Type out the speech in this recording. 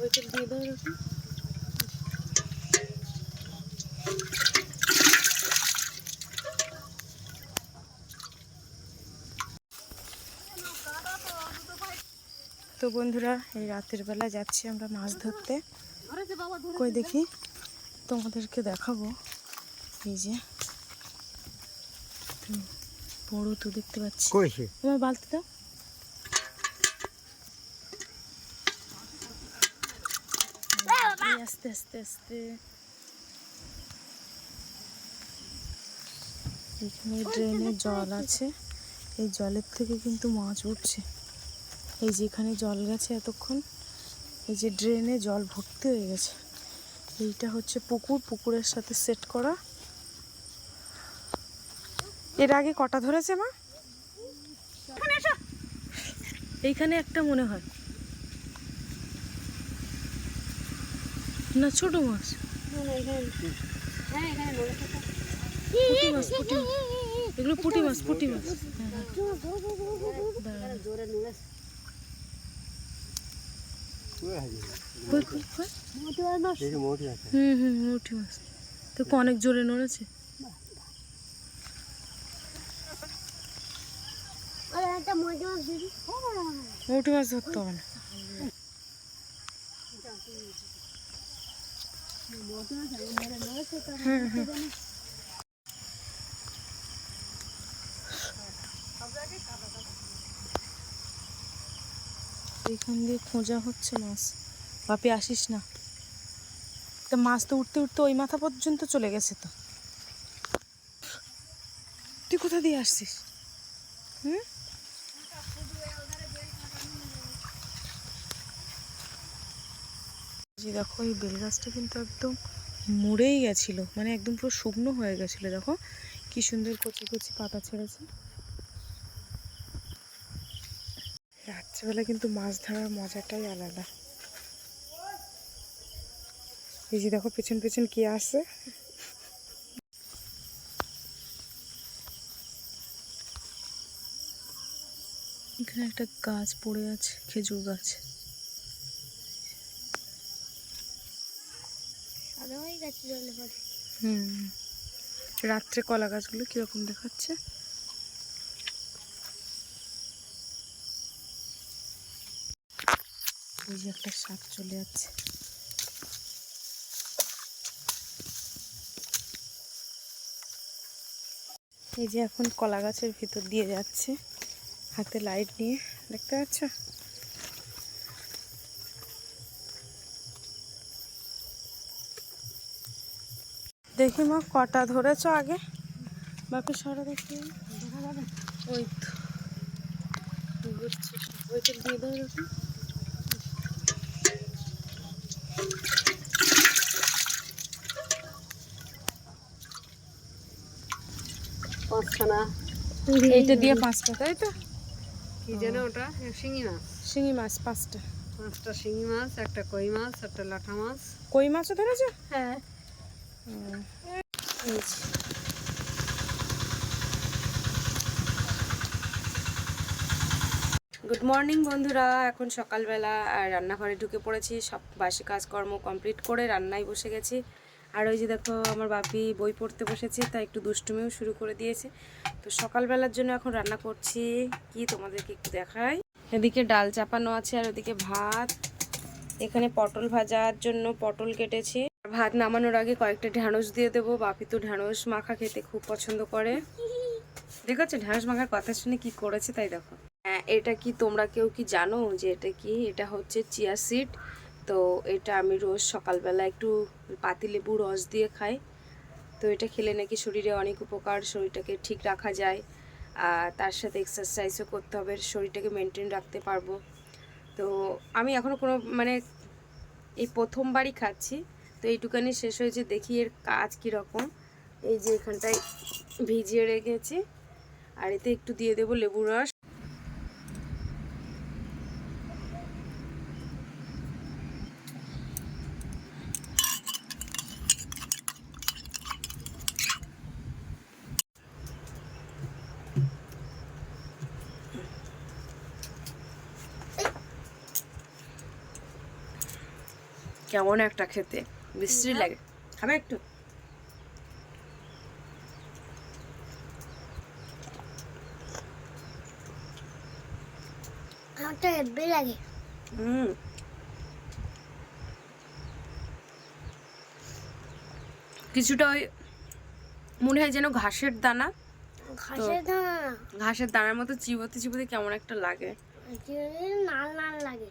ওইটা দিয়ে দাও এরকম তো বন্ধুরা এই রাতের বেলা যাচ্ছি আমরা মাছ ধরতে। কই দেখি? তোমাদেরকে দেখাবো। এই যে বড় তো দেখতে পাচ্ছি। তোমার বালতি দাও আস্তে আস্তে আস্তে এখানে ড্রেনে জল আছে। এই জলের থেকে কিন্তু মাছ উঠছে। এই যে এখানে জল গেছে এতক্ষণ এই যে ড্রেনে জল ভর্তি হয়ে গেছে। এইটা হচ্ছে পুকুর পুকুরের সাথে সেট করা। এর আগে কটা ধরেছে মা? এইখানে একটা মনে হয়। না ছোট মাছ। পুঁটি এগুলো পুঁটি মাছ পুঁটি মাছ। হ্যাঁ, হ্যাঁ। মোটি হুম হুম পুঁটি মাছ। দেখো অনেক জোরে নড়েছে। পুঁটি মাছ ধরতে হবে না। এখান দিয়ে খোঁজা হচ্ছে মাছ। বাপি, আসিস না। তা মাছ তো উঠতে উঠতে ওই মাথা পর্যন্ত চলে গেছে তো। তুই কোথা দিয়ে আসছিস? হুম? যে দেখো এই বেল গাছটা কিন্তু একদম মরেই গেছিল মানে একদম পুরো শুকনো হয়ে গেছিল, দেখো। কি সুন্দর কচি কচি পাতা ছেড়েছে। রাত্রেবেলা কিন্তু মাছ ধরার মজাটাই আলাদা। এই যে দেখো, পেছন পেছন কি আসে এখানে একটা গাছ পড়ে আছে, খেজুর গাছ। হুম। রাত্রে কলা গাছগুলো কীরকম দেখাচ্ছে? ওই যে একটা সাপ চলে যাচ্ছে। এই যে এখন কলা গাছের ভিতর দিয়ে যাচ্ছে, হাতে লাইট নিয়ে, দেখতে পাচ্ছ? দেখি মা কটা ধরেছ আগে? বাপের সরা দেখি। ওই তো। দিয়ে পাঁচখানা। এইটা দিয়ে পাঁচটা তাই তো? কি যেন ওটা? শিঙি মাছ। শিঙি মাছ পাঁচটা। পাঁচটা শিঙি মাছ একটা কই মাছ একটা লাঠা মাছ। কই মাছও ধরেছ? হ্যাঁ। গুড মর্নিং বন্ধুরা, এখন সকালবেলা আর রান্নাঘরে ঢুকে পড়েছি। সব বাসি কাজকর্ম কমপ্লিট করে রান্নায় বসে গেছি। আর ওই যে দেখো, আমার বাপি বই পড়তে বসেছে, তাই একটু দুষ্টুমিও শুরু করে দিয়েছে। তো সকালবেলার জন্য এখন রান্না করছি। কি তোমাদেরকে একটু দেখাই? এদিকে ডাল চাপানো আছে আর ওদিকে ভাত। এখানে পটল ভাজার জন্য পটল কেটেছি। ভাত নামানোর আগে কয়েকটা ঢ্যাঁড়স দিয়ে দেবো। বাপি তো ঢ্যাঁড়স মাখা খেতে খুব পছন্দ করে। দেখেছ ঢ্যাঁড়স মাখার কথা শুনে কি করেছে তাই দেখো। হ্যাঁ এটা কি তোমরা কেউ কি জানো যে এটা কি? এটা হচ্ছে চিয়া সিড। তো এটা আমি রোজ সকালবেলা একটু পাতিলেবু রস দিয়ে খাই। তো এটা খেলে নাকি শরীরে অনেক উপকার, শরীরটাকে ঠিক রাখা যায়। আর তার সাথে এক্সারসাইজও করতে হবে, শরীরটাকে মেনটেন রাখতে পারব। তো আমি এখনও কোনো মানে এই প্রথমবারই খাচ্ছি। তো এইটুকানি শেষ হয়েছে, দেখি এর কাজ কীরকম। এই যে এখানটায় ভিজিয়ে রেখেছি, আর এতে একটু দিয়ে দেবো লেবু রস। কেমন একটা খেতে। বিশ্রী লাগে। খাবে একটু? হেব্বি লাগে। হুম। কিছুটা ওই মনে হয় যেন ঘাসের দানা। ঘাসের দানা? ঘাসের দানার মতো চিবোতে চিবোতে কেমন একটা লাগে। নাল নাল লাগে।